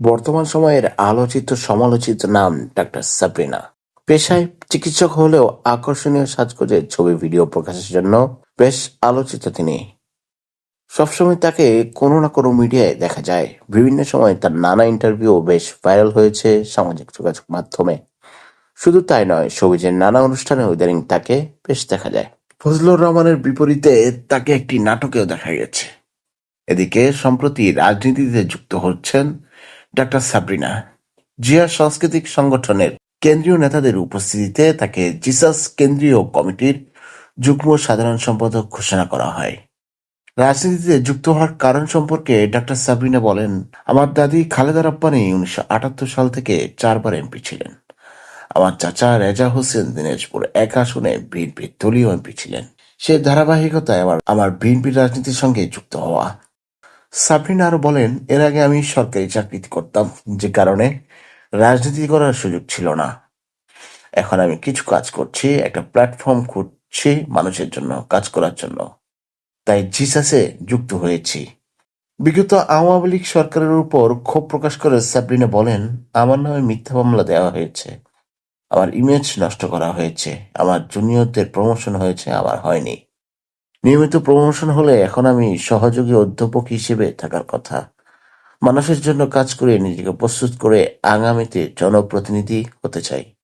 বর্তমান সময়ের আলোচিত সমালোচিত নাম ডাক্তার সাবরিনা। পেশায় চিকিৎসক হলেও আকর্ষণীয় সাজগোজের ছবি ভিডিও প্রকাশের জন্য বেশ আলোচিত তিনি। সবসময় তাকে কোনো না কোনো মিডিয়ায় দেখা যায়। বিভিন্ন সময় তার নানা ইন্টারভিউ বেশ ভাইরাল হয়েছে সামাজিক যোগাযোগ মাধ্যমে। শুধু তাই নয়, সবিজের নানা অনুষ্ঠানে ইদানিং তাকে বেশ দেখা যায়। ফজলুর রহমানের বিপরীতে তাকে একটি নাটকেও দেখা গেছে। এদিকে সম্প্রতি রাজনীতিতে যুক্ত হচ্ছেন ডাক্তার সাবরিনা, জিয়া সাংস্কৃতিক সংগঠনের কেন্দ্রীয় নেতাদের উপস্থিতিতে তাকে জিসাস কেন্দ্রীয় কমিটির যুগ্ম সাধারণ সম্পাদক ঘোষণা করা হয়। রাজনীতিতে যুক্ত হওয়ার কারণ সম্পর্কে ডাক্তার সাবরিনা বলেন, আমার দাদি খালেদা রব্বানি উনিশশো আটাত্তর সাল থেকে চারবার এমপি ছিলেন। আমার চাচা রেজা হোসেন দিনাজপুর এক আসনে বিএনপির দলীয় এমপি ছিলেন। সে ধারাবাহিকতায় আমার আমার বিএনপি রাজনীতির সঙ্গে যুক্ত হওয়া। সাবরিনা আরও বলেন, এর আগে আমি সরকারি চাকরি করতাম, যে কারণে রাজনীতি করার সুযোগ ছিল না। এখন আমি কিছু কাজ করছি, একটা প্ল্যাটফর্ম খুঁজছি মানুষের জন্য, কাজ করার জন্য। তাই জিসাসে যুক্ত হয়েছি। বিগত আওয়ামী লীগ সরকারের উপর ক্ষোভ প্রকাশ করে সাবরিনা বলেন, আমার নামে মিথ্যা মামলা দেওয়া হয়েছে। আমার ইমেজ নষ্ট করা হয়েছে। আমার জুনিয়রদের প্রমোশন হয়েছে, আমার হয়নি। নিয়মিত প্রমোশন হলে এখন আমি সহযোগী অধ্যাপক হিসেবে থাকার কথা। মানুষের জন্য কাজ করে নিজেকে প্রস্তুত করে আগামীতে জনপ্রতিনিধি হতে চাই।